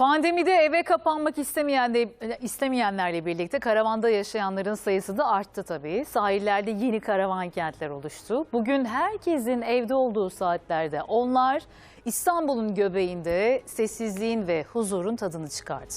Pandemide eve kapanmak istemeyen de, istemeyenlerle birlikte karavanda yaşayanların sayısı da arttı tabii. Sahillerde yeni karavan kentler oluştu. Bugün herkesin evde olduğu saatlerde onlar İstanbul'un göbeğinde sessizliğin ve huzurun tadını çıkardı.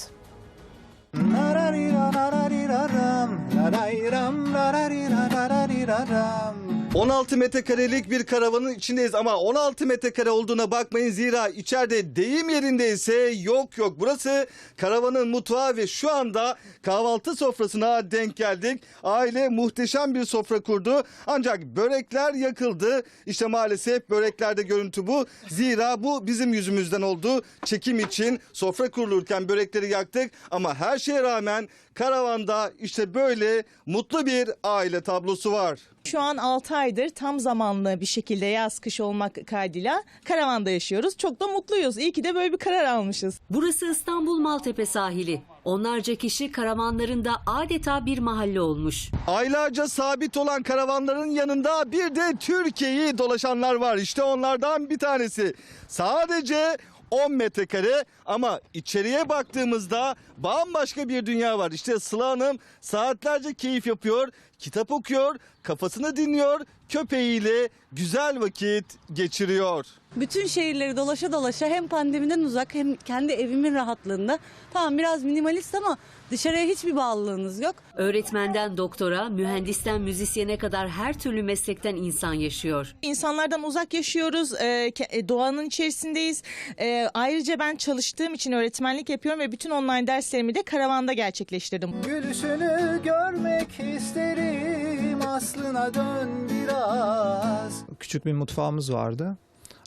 16 metrekarelik bir karavanın içindeyiz ama 16 metrekare olduğuna bakmayın zira içeride deyim yerinde ise yok yok. Burası karavanın mutfağı ve şu anda kahvaltı sofrasına denk geldik. Aile muhteşem bir sofra kurdu ancak börekler yakıldı. İşte maalesef böreklerde görüntü bu. Zira bu bizim yüzümüzden oldu. Çekim için sofra kurulurken börekleri yaktık ama her şeye rağmen karavanda işte böyle mutlu bir aile tablosu var. Şu an 6 aydır tam zamanlı bir şekilde yaz kış olmak kaydıyla karavanda yaşıyoruz. Çok da mutluyuz. İyi ki de böyle bir karar almışız. Burası İstanbul Maltepe sahili. Onlarca kişi karavanlarında adeta bir mahalle olmuş. Aylarca sabit olan karavanların yanında bir de Türkiye'yi dolaşanlar var. İşte onlardan bir tanesi. Sadece 10 metrekare ama içeriye baktığımızda bambaşka bir dünya var. İşte Sıla Hanım saatlerce keyif yapıyor, kitap okuyor, kafasını dinliyor, köpeğiyle güzel vakit geçiriyor. Bütün şehirleri dolaşa dolaşa hem pandemiden uzak hem kendi evimin rahatlığında. Tamam biraz minimalist ama dışarıya hiçbir bağlılığınız yok. Öğretmenden doktora, mühendisten müzisyene kadar her türlü meslekten insan yaşıyor. İnsanlardan uzak yaşıyoruz. e, ke- e, doğanın içerisindeyiz. E, ayrıca ben çalıştığım için öğretmenlik yapıyorum ve bütün online derslerimi de karavanda gerçekleştirdim. Gülüşünü görmek isterim aslına dön biraz. küçük bir mutfağımız vardı.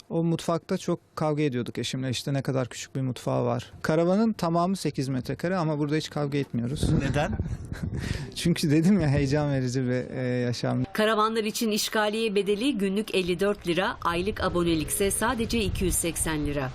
O mutfakta çok kavga ediyorduk eşimle işte ne kadar küçük bir mutfağı var. Karavanın tamamı 8 metrekare ama burada hiç kavga etmiyoruz. Neden? Çünkü dedim ya heyecan verici bir e, yaşam. Karavanlar için işgaliye bedeli günlük 54 lira, aylık abonelikse sadece 280 lira.